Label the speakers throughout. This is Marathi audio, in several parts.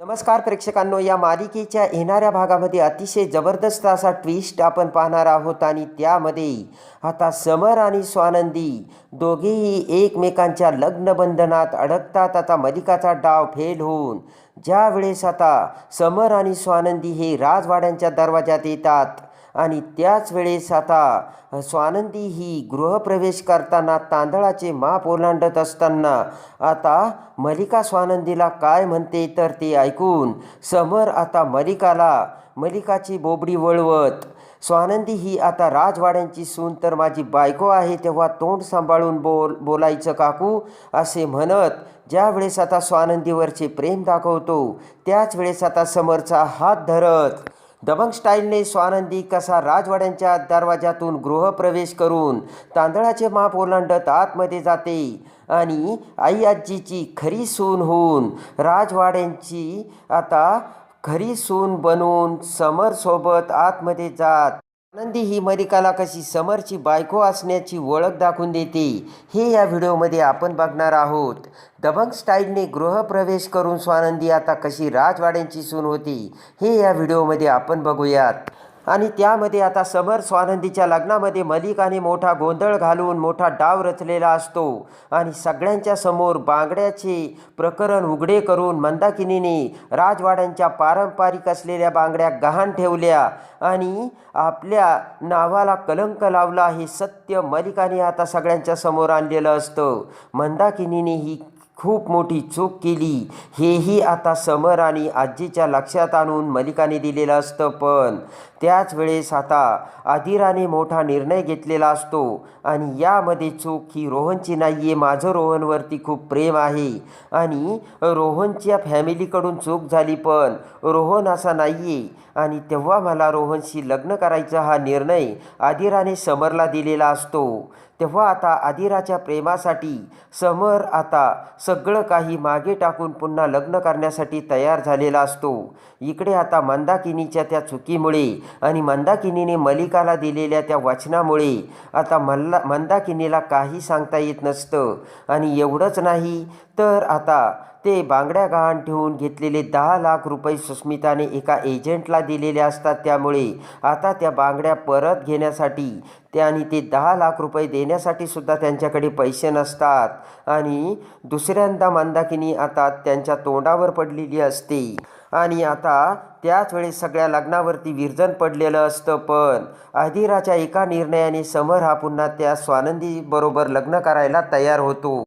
Speaker 1: नमस्कार प्रेक्षकांनो या मालिकेच्या येणाऱ्या भागामध्ये अतिशय जबरदस्त असा ट्विस्ट आपण पाहणार आहोत आणि त्यामध्ये आता समर आणि स्वानंदी दोघेही एकमेकांच्या लग्नबंधनात अडकतात. आता मलिकाचा डाव फेल होऊन ज्यावेळेस आता समर आणि स्वानंदी हे राजवाड्यांच्या दरवाजात येतात आणि त्याच वेळेस आता स्वानंदी ही गृहप्रवेश करताना तांदळाचे माप ओलांडत असताना आता मलिका स्वानंदीला काय म्हणते तर ते ऐकून समर आता मलिकाला मलिकाची बोबडी वळवत स्वानंदी ही आता राजवाड्यांची सून तर माझी बायको आहे तेव्हा तोंड सांभाळून बोल बोलायचं काकू? असे म्हणत ज्या वेळेस आता स्वानंदीवरचे प्रेम दाखवतो त्याच वेळेस आता समरचा हात धरत दबंग स्टाईलने स्वानंदी कसा राजवाड्यांच्या दरवाजातून गृहप्रवेश करून तांदळाचे माप ओलांडत आतमध्ये जाते आणि आई आजीची खरी सून होऊन राजवाड्यांची आता खरी सून बनून समरसोबत आतमध्ये जात आनंदी ही मलिकाला कशी समरची बायको असण्याची ओळख दाखवून देते. हे या व्हिडिओमध्ये आपण बघणार आहोत. दबंग स्टाईलने गृहप्रवेश करून स्वानंदी आता कशी राजवाड्यांची सून होती हे या व्हिडिओमध्ये आपण बघूयात. आणि त्यामध्ये आता समर स्वानंदीच्या लग्नामध्ये मलिकाने मोठा गोंधळ घालून मोठा डाव रचलेला असतो. आणि सगळ्यांच्या समोर बांगड्याचे प्रकरण उघडे करून मंदाकिनीने राजवाड्यांच्या पारंपरिक असलेल्या बांगड्या गहाण ठेवल्या. आणि आपल्या नावाला कलंक लावला हे सत्य मलिकाने आता सगळ्यांच्या समोर आणलेलं असतं. मंदाकिनीने ही खूप मोठी चूक केली. हेही आता समर आणि आजीच्या लक्षात आणून मलिकाने दिलेलं असतं पण त्याच वेळेस आता आदिराने मोठा निर्णय घेतलेला असतो आणि यामध्ये चूक ही रोहनची नाही आहे माझं रोहनवरती खूप प्रेम आहे. आणि रोहनच्या फॅमिलीकडून चूक झाली पण रोहन असा नाही आहे आणि तेव्हा मला रोहनशी लग्न करायचा हा निर्णय आदिराने समरला दिलेला असतो. तेव्हा आता आदिराच्या प्रेमासाठी समर आता सगळं काही मागे टाकून पुन्हा लग्न करण्यासाठी तयार झालेला असतो. इकडे आता मंदाकिनीच्या त्या चुकीमुळे आणि मंदाकिनीने मलिकाला दिलेल्या त्या वचनामुळे आता मल्ला मंदाकिनीला काही सांगता येत नसतं. आणि एवढंच नाही तर आता ते बांगड्या गहाण ठेवून घेतलेले दहा लाख रुपये सुस्मिताने एका एजंटला दिलेले असतात. त्यामुळे आता त्या बांगड्या परत घेण्यासाठी ते आणि ते दहा लाख रुपये देण्यासाठी सुद्धा त्यांच्याकडे पैसे नसतात. आणि दुसऱ्यांदा मंदाकिनी आता त्यांच्या तोंडावर पडलेली असते. आणि आता त्याच वेळेस सगळ्या लग्नावरती विरजन पडलेलं असतं. पण अधिराच्या एका निर्णयाने समर हा पुन्हा त्या स्वानंदीबरोबर लग्न करायला तयार होतो.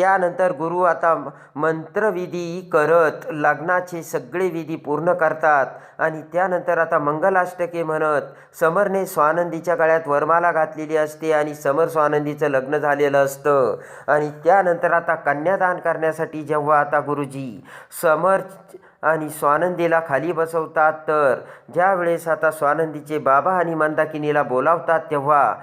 Speaker 1: त्यानंतर गुरु आता मंत्रविधी करत लग्नाचे सगळे विधी पूर्ण करतात. आणि त्यानंतर आता मंगलाष्टके म्हणत समरने स्वानंदीच्या गळ्यात वरमाला घातलेली असते आणि समर स्वानंदीचं लग्न झालेलं असतं. आणि त्यानंतर आता कन्यादान करण्यासाठी जेव्हा आता गुरुजी समर आणि स्वानंदीला खाली बसवतात तर ज्यावेळेस आता स्वानंदीचे बाबा आणि मंदाकिनीला बोलावतात तेव्हा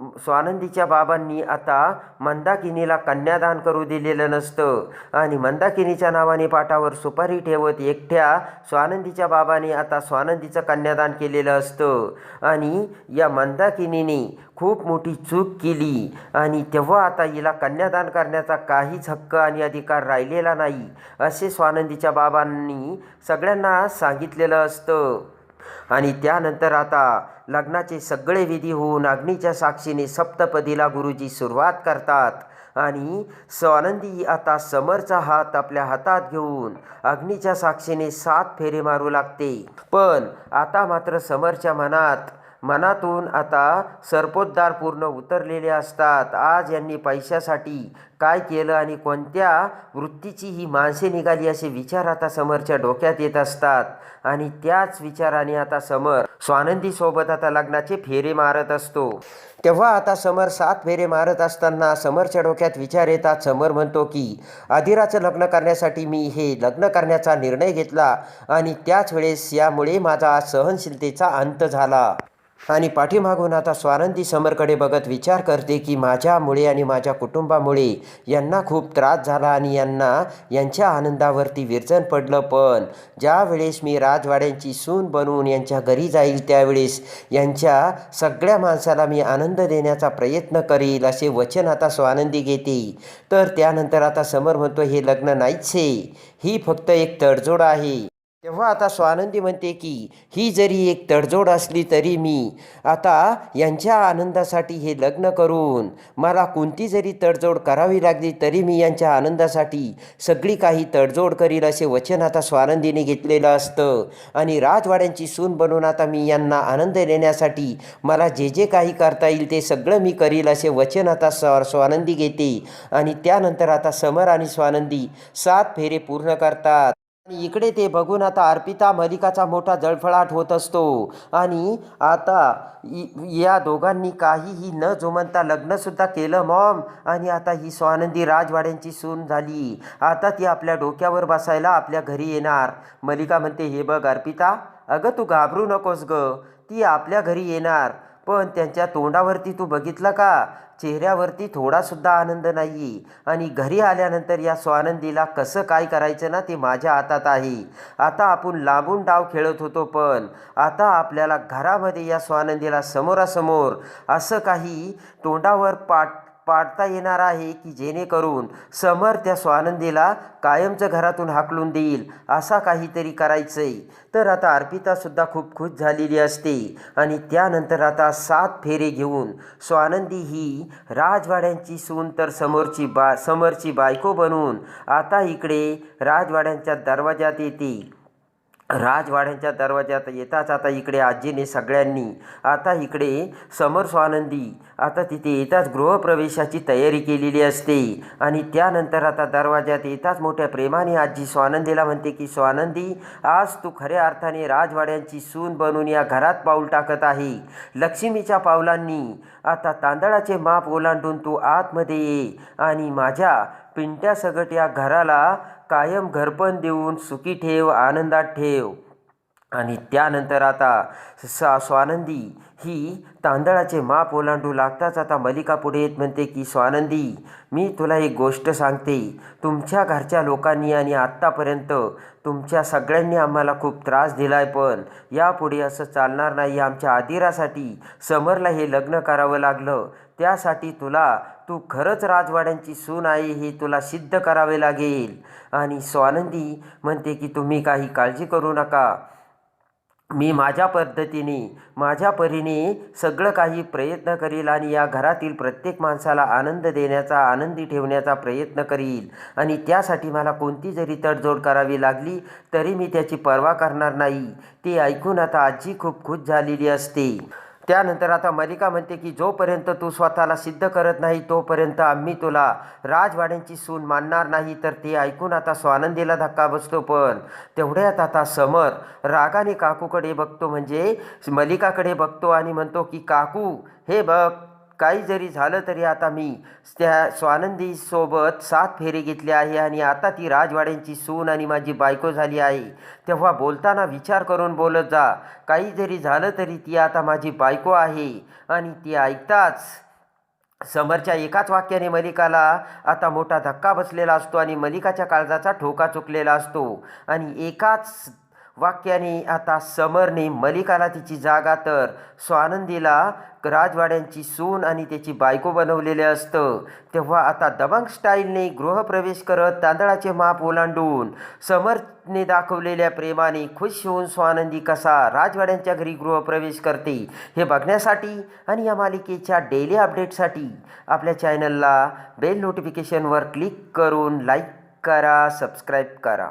Speaker 1: स्वानंदीच्या बाबांनी आता मंदाकिनीला कन्यादान करू दिलेलं नसतं. आणि मंदाकिनीच्या नावाने पाठावर सुपारी ठेवत एकट्या स्वानंदीच्या बाबाने आता स्वानंदीचं कन्यादान केलेलं असतं. आणि या मंदाकिनीने खूप मोठी चूक केली. आणि तेव्हा आता हिला कन्यादान करण्याचा काहीच हक्क आणि अधिकार राहिलेला नाही असे स्वानंदीच्या बाबांनी सगळ्यांना सांगितलेलं असतं. आणि त्यानंतर आता लग्नाचे सगळे विधी होऊन अग्नीच्या साक्षीने सप्तपदीला गुरुजी सुरुवात करतात. आणि स्वानंदी आता समरचा हात आपल्या हातात घेऊन अग्नीच्या साक्षीने सात फेरे मारू लागते. पण आता मात्र समरच्या मनात मनातून आता सर्पोद्धार पूर्ण उतरलेले असतात. आज यांनी पैशासाठी काय केलं आणि कोणत्या वृत्तीची ही माणसे निघाली असे विचार आता समरच्या डोक्यात येत असतात. आणि त्याच विचाराने आता समर स्वानंदीसोबत आता लग्नाचे फेरे मारत असतो. तेव्हा आता समर सात फेरे मारत असताना समरच्या डोक्यात विचार येतात. समर म्हणतो की अधिराचं लग्न करण्यासाठी मी हे लग्न करण्याचा निर्णय घेतला आणि त्याच वेळेस यामुळे माझा सहनशीलतेचा अंत झाला. आणि पाठीमागून आता स्वानंदी समरकडे बघत विचार करते की माझ्यामुळे आणि माझ्या कुटुंबामुळे यांना खूप त्रास झाला आणि यांना यांच्या आनंदावरती विरजन पडलं. पण ज्यावेळेस मी राजवाड्यांची सून बनवून यांच्या घरी जाईल त्यावेळेस यांच्या सगळ्या माणसाला मी आनंद देण्याचा प्रयत्न करील असे वचन आता स्वानंदी घेते. तर त्यानंतर आता समर म्हणतो हे लग्न नाहीच आहे ही फक्त एक तडजोड आहे. तेव्हा आता स्वानंदी म्हणते की ही जरी एक तडजोड असली तरी मी आता यांच्या आनंदासाठी हे लग्न करून मला कोणती जरी तडजोड करावी लागली तरी मी यांच्या आनंदासाठी सगळी काही तडजोड करील असे वचन आता स्वानंदीने घेतलेलं असतं. आणि राजवाड्यांची सून बनवून आता मी यांना आनंद देण्यासाठी मला जे जे काही करता येईल ते सगळं मी करील असे वचन आता स्व स्वानंदी घेते. आणि त्यानंतर आता समर आणि स्वानंदी सात फेरे पूर्ण करतात. आणि इकडे ते बघून आता अर्पिता मलिकाचा मोठा जळफळाट होत असतो. आणि आता या दोघांनी काहीही न जोमनता लग्नसुद्धा केलं मॉम. आणि आता ही स्वानंदी राजवाड्यांची सून झाली. आता ती आपल्या डोक्यावर बसायला आपल्या घरी येणार. मलिका म्हणते हे बघ अर्पिता अगं तू घाबरू नकोस ग. ती आपल्या घरी येणार. पण त्यांच्या तोंडावरती तू बघितलं का? चेहऱ्यावरती थोडासुद्धा आनंद नाही आणि घरी आल्यानंतर या स्वानंदीला कसं काय करायचं ना ते माझ्या हातात आहे. आता आपण लांबून डाव खेळत होतो पण आता आपल्याला घरामध्ये या स्वानंदीला समोरासमोर असं काही तोंडावर पाट पाडता येणार आहे की जेणेकरून समर त्या स्वानंदीला कायमचं घरातून हाकलून देईल असा काहीतरी करायचंय. तर आता अर्पितासुद्धा खूप खुश झालेली असते आणि त्यानंतर आता सात फेरे घेऊन स्वानंदी ही राजवाड्यांची सून तर समोरची बा समरची बायको बनून आता इकडे राजवाड्यांच्या दरवाज्यात येते. राजवाड्यांच्या दरवाज्यात येताच आता इकडे आजीने सगळ्यांनी आता इकडे समर स्वानंदी आता तिथे येताच गृहप्रवेशाची तयारी केलेली असते. आणि त्यानंतर आता दरवाज्यात येताच मोठ्या प्रेमाने आजी स्वानंदीला म्हणते की स्वानंदी आज तू खऱ्या अर्थाने राजवाड्यांची सून बनून या घरात पाऊल टाकत आहे. लक्ष्मीच्या पावलांनी आता तांदळाचे माप ओलांडून तू आतमध्ये ये आणि माझ्या पिंट्यासकट या घराला कायम घरपण देऊन सुखी ठेव आनंदात ठेव. आणि त्यानंतर आता सा स्वानंदी ही तांदळाचे माप ओलांडू लागताच आता मलिका पुढे येत म्हणते की स्वानंदी मी तुला एक गोष्ट सांगते. तुमच्या घरच्या लोकांनी आणि आत्तापर्यंत तुमच्या सगळ्यांनी आम्हाला खूप त्रास दिला आहे पण यापुढे असं चालणार नाही. आमच्या आदिरासाठी समरला हे लग्न करावं लागलं. त्यासाठी तुला तू खरंच राजवाड्यांची सून आहे हे तुला सिद्ध करावे लागेल. आणि स्वानंदी म्हणते की तुम्ही काही काळजी करू नका. मी माझ्या पद्धतीने माझ्या परीने सगळं काही प्रयत्न करील आणि या घरातील प्रत्येक माणसाला आनंद देण्याचा आनंदी ठेवण्याचा प्रयत्न करील. आणि त्यासाठी मला कोणती जरी तडजोड करावी लागली तरी मी त्याची पर्वा करणार नाही. ते ऐकून आता आजी खूप खुश झालेली असते. त्यानंतर आता मलिका म्हणते की जोपर्यंत तू स्वतःला सिद्ध करत नाही तोपर्यंत आम्ही तुला राजवाड्यांची सून मानणार नाही. तर ते ऐकून आता स्वानंदीला धक्का बसतो पण तेवढ्यात आता समर रागाने काकूकडे बघतो. म्हणजे मलिकाकडे बघतो आणि म्हणतो की काकू हे बघ काही जरी झालं तरी आता मी त्या स्वानंदीसोबत सात फेरे घेतले आहे आणि आता ती राजवाड्यांची सून आणि माझी बायको झाली आहे. तेव्हा बोलताना विचार करून बोलत जा. काही जरी झालं तरी ती आता माझी बायको आहे. आणि ती ऐकताच समरच्या एकाच वाक्याने मलिकाला आता मोठा धक्का बसलेला असतो आणि मलिकाच्या काळजाचा ठोका चुकलेला असतो. आणि एकाच वाक्याने आता समरने मलिकाला तिची जागा तर स्वानंदीला राजवाड्यांची सून आणि त्याची बायको बनवलेले असतं. तेव्हा आता दबंग स्टाईलने गृहप्रवेश करत तांदळाचे माप ओलांडून समरने दाखवलेल्या प्रेमाने खुश होऊन स्वानंदी कसा राजवाड्यांच्या घरी गृहप्रवेश करते हे बघण्यासाठी आणि या मालिकेच्या डेली अपडेटसाठी आपल्या चॅनलला बेल नोटिफिकेशनवर क्लिक करून लाईक करा सबस्क्राईब करा.